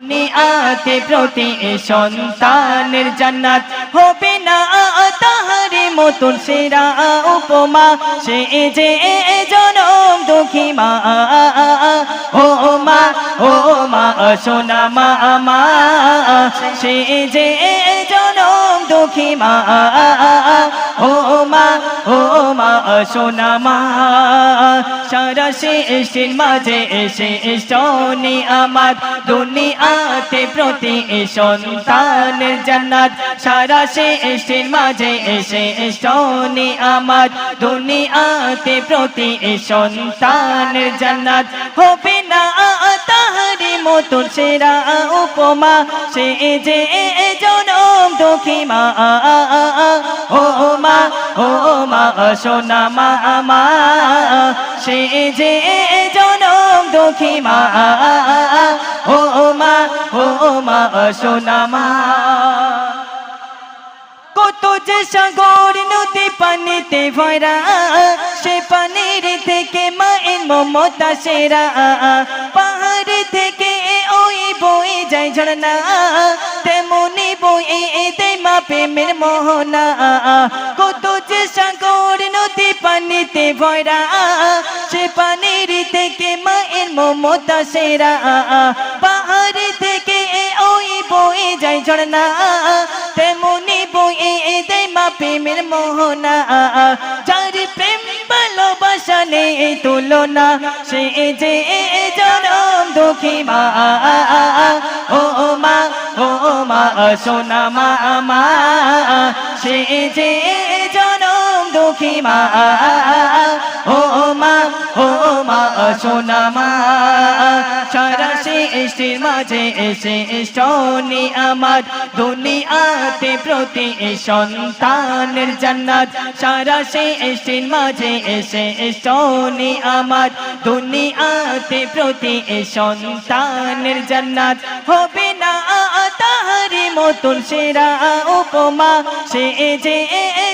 নিয়াতে প্রতি সন্তানের জান্নাত হবে না তাহারে মতন সেরা উপমা। সে যে জনম দুঃখী মা। ও মা ও মা, সোনা মা সে যে দুঃখী মা। ও মা ও মা, সোনা মা। সারা সৃষ্টির মাঝে এসে শনি আমার দুনিয়াতে প্রতি সন্তানের জান্নাত। সারা সৃষ্টির মাঝে এসে শনি আমার দুনিয়াতে প্রতি সন্তানের জান্নাত। হবে না তাহারি মতন সেরা উপমা, সে যে দুঃখী মা, ও মা ও মা, সোনা মা মা। সে যে জনম দুঃখী মা, ও মা ও মা, সোনা মা। কত যে সাগর নদী পানিতে ভরা, সে পানির থেকে মায়ের মমতা সেরা। পাহাড় থেকে ওই বই যায় ঝরনা তেমনি বই এতে মা প্রেমের মোহনা। কত যে সাগর নদী পানিতে ভরা। সে পানির থেকে মায়ের মমতা সেরা। পাহাড় থেকে ওই বই যায় ঝরনা তেমনি বই এতে মা প্রেমের মোহনা। যার প্রেম ভালোবাসা নেই তুলনা, সে যে জনম দুঃখী মা। ও মা ও মা, সোনা মা মা, সে যে জনম দুঃখী মা। ও মা ও মা, সোনা মা, সারা সৃষ্টির মাঝে শনি আমার, দুনিয়াতে প্রতি সন্তানের জান্নাত। সারা সৃষ্টির মাঝে এসে শনি আমার, দুনিয়াতে প্রতি সন্তানের জান্নাত। হবে না মতন সেরা উপমা, সে যে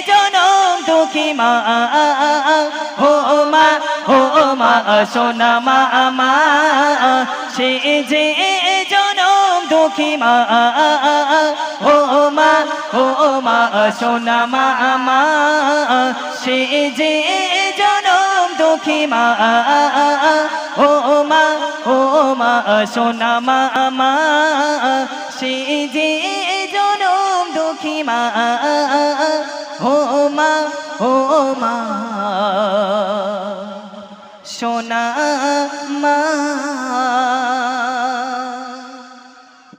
জনম দুঃখী মা। ও মা ও মা, সোনা মা সে যে জনম দুঃখী মা। ও মা ও মা, সোনা মা সে যে জনম দুঃখী মা। ও মা ও মা, সোনা মা। সে যে জনম দুঃখী মা। ও মা ও মা। সোনা মা।